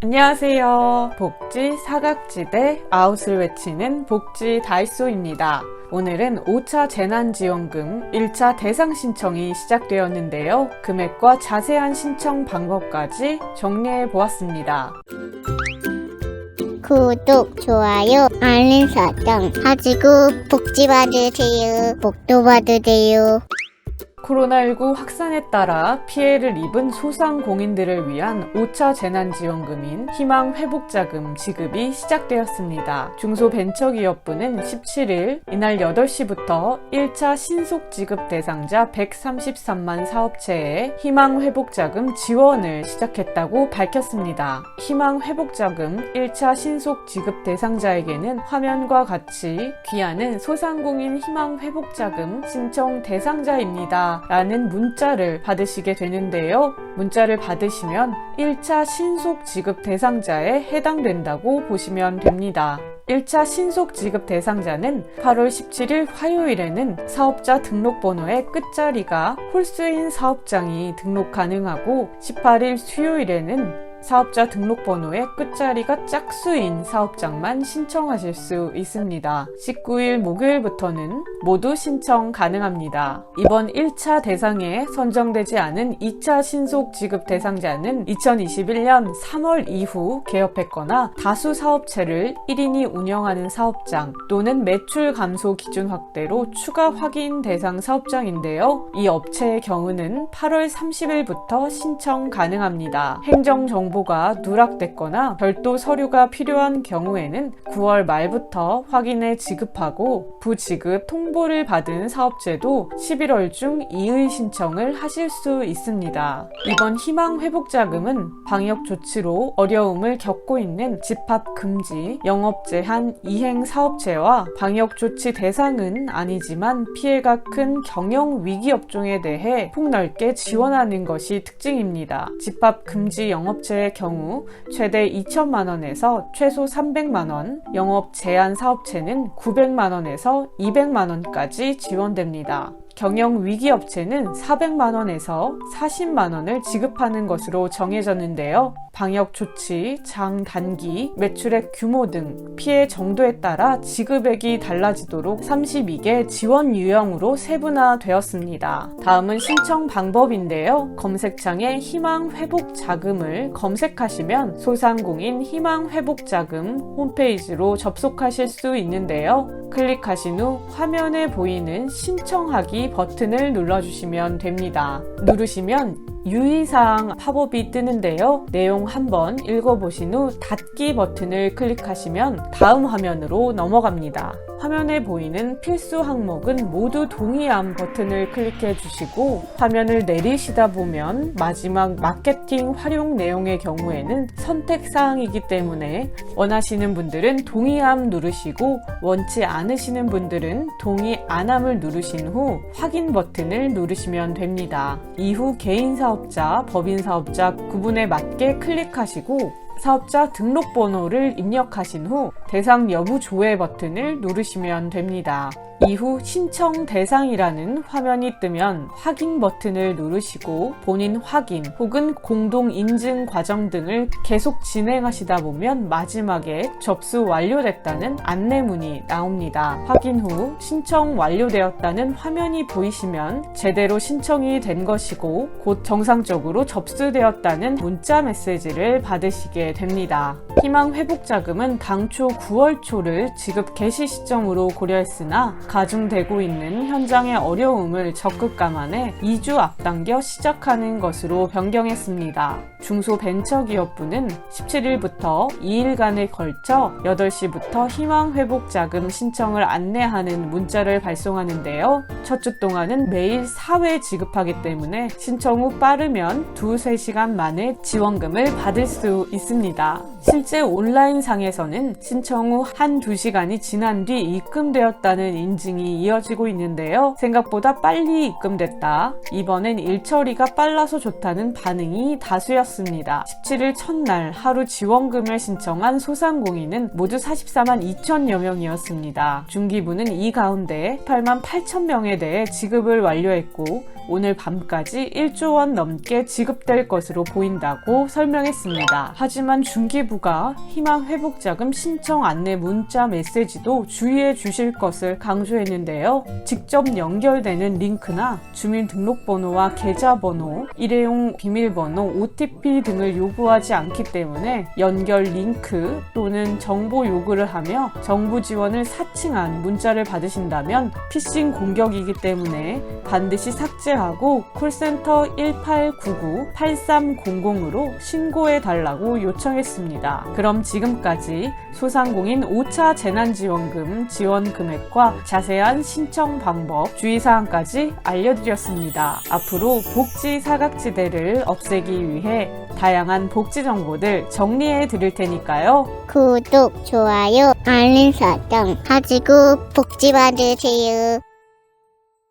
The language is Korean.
안녕하세요. 복지 사각지대 아웃을 외치는 복지 다이소입니다. 오늘은 5차 재난지원금 1차 대상 신청이 시작되었는데요. 금액과 자세한 신청 방법까지 정리해 보았습니다. 구독, 좋아요, 알림 설정 하시고 복지 받으세요. 복도 받으세요. 코로나19 확산에 따라 피해를 입은 소상공인들을 위한 5차 재난지원금인 희망회복자금 지급이 시작되었습니다. 중소벤처기업부는 17일 이날 8시부터 1차 신속지급 대상자 133만 사업체에 희망회복자금 지원을 시작했다고 밝혔습니다. 희망회복자금 1차 신속지급 대상자에게는 화면과 같이 귀하는 소상공인 희망회복자금 신청 대상자입니다. 라는 문자를 받으시게 되는데요. 문자를 받으시면 1차 신속 지급 대상자에 해당된다고 보시면 됩니다. 1차 신속 지급 대상자는 8월 17일 화요일에는 사업자 등록번호의 끝자리가 홀수인 사업장이 등록 가능하고 18일 수요일에는 사업자 등록번호의 끝자리가 짝수인 사업장만 신청하실 수 있습니다. 19일 목요일부터는 모두 신청 가능합니다. 이번 1차 대상에 선정되지 않은 2차 신속 지급 대상자는 2021년 3월 이후 개업했거나 다수 사업체를 1인이 운영하는 사업장 또는 매출 감소 기준 확대로 추가 확인 대상 사업장인데요. 이 업체의 경우는 8월 30일부터 신청 가능합니다. 행정정보 정보가 누락됐거나 별도 서류가 필요한 경우에는 9월 말부터 확인해 지급하고 부지급 통보를 받은 사업체도 11월 중 이의 신청을 하실 수 있습니다. 이번 희망 회복 자금은 방역 조치로 어려움을 겪고 있는 집합 금지, 영업 제한 이행 사업체와 방역 조치 대상은 아니지만 피해가 큰 경영 위기 업종에 대해 폭넓게 지원하는 것이 특징입니다. 집합 금지 영업체 의 경우 최대 2천만 원에서 최소 300만 원, 영업 제한 사업체는 900만 원에서 200만 원까지 지원됩니다. 경영 위기 업체는 400만 원에서 40만 원을 지급하는 것으로 정해졌는데요. 방역 조치, 장 단기, 매출액 규모 등 피해 정도에 따라 지급액이 달라지도록 32개 지원 유형으로 세분화되었습니다. 다음은 신청 방법인데요. 검색창에 희망 회복 자금을 검색하시면 소상공인 희망 회복 자금 홈페이지로 접속하실 수 있는데요. 클릭하신 후 화면에 보이는 신청하기 버튼을 눌러주시면 됩니다. 누르시면 유의사항 팝업이 뜨는데요. 내용 한번 읽어보신 후 닫기 버튼을 클릭하시면 다음 화면으로 넘어갑니다. 화면에 보이는 필수 항목은 모두 동의함 버튼을 클릭해 주시고 화면을 내리시다 보면 마지막 마케팅 활용 내용의 경우에는 선택 사항이기 때문에 원하시는 분들은 동의함 누르시고 원치 않으시는 분들은 동의 안함을 누르신 후 확인 버튼을 누르시면 됩니다. 이후 개인 사업 자, 법인 사업자 구분에 맞게 클릭하시고 사업자 등록번호를 입력하신 후 대상 여부 조회 버튼을 누르시면 됩니다. 이후 신청 대상이라는 화면이 뜨면 확인 버튼을 누르시고 본인 확인 혹은 공동 인증 과정 등을 계속 진행하시다 보면 마지막에 접수 완료됐다는 안내문이 나옵니다. 확인 후 신청 완료되었다는 화면이 보이시면 제대로 신청이 된 것이고 곧 정상적으로 접수되었다는 문자 메시지를 받으시게 됩니다. 희망 회복 자금은 당초 9월 초를 지급 개시 시점으로 고려했으나 가중되고 있는 현장의 어려움을 적극 감안해 2주 앞당겨 시작하는 것으로 변경했습니다. 중소벤처기업부는 17일부터 2일간에 걸쳐 8시부터 희망 회복 자금 신청을 안내하는 문자를 발송하는데요. 첫 주 동안은 매일 4회 지급하기 때문에 신청 후 빠르면 2, 3시간 만에 지원금을 받을 수 있습니다. 실제 실제 온라인상에서는 신청 후 한 두 시간이 지난 뒤 입금되었다는 인증이 이어지고 있는데요. 생각보다 빨리 입금됐다. 이번엔 일처리가 빨라서 좋다는 반응이 다수였습니다. 17일 첫날 하루 지원금을 신청한 소상공인은 모두 44만 2천여 명이었습니다. 중기부는 이 가운데 8만 8천 명에 대해 지급을 완료했고 오늘 밤까지 1조 원 넘게 지급될 것으로 보인다고 설명했습니다. 하지만 중기부가 희망 회복자금 신청 안내 문자 메시지도 주의해 주실 것을 강조했는데요. 직접 연결되는 링크나 주민등록번호와 계좌번호, 일회용 비밀번호, OTP 등을 요구하지 않기 때문에 연결 링크 또는 정보 요구를 하며 정부 지원을 사칭한 문자를 받으신다면 피싱 공격이기 때문에 반드시 삭제하고 콜센터 1899-8300으로 신고해 달라고 요청했습니다. 그럼 지금까지 소상공인 5차 재난지원금 지원 금액과 자세한 신청 방법, 주의사항까지 알려드렸습니다. 앞으로 복지 사각지대를 없애기 위해 다양한 복지 정보들 정리해 드릴 테니까요. 구독, 좋아요, 알림 설정 가지고 복지 받으세요.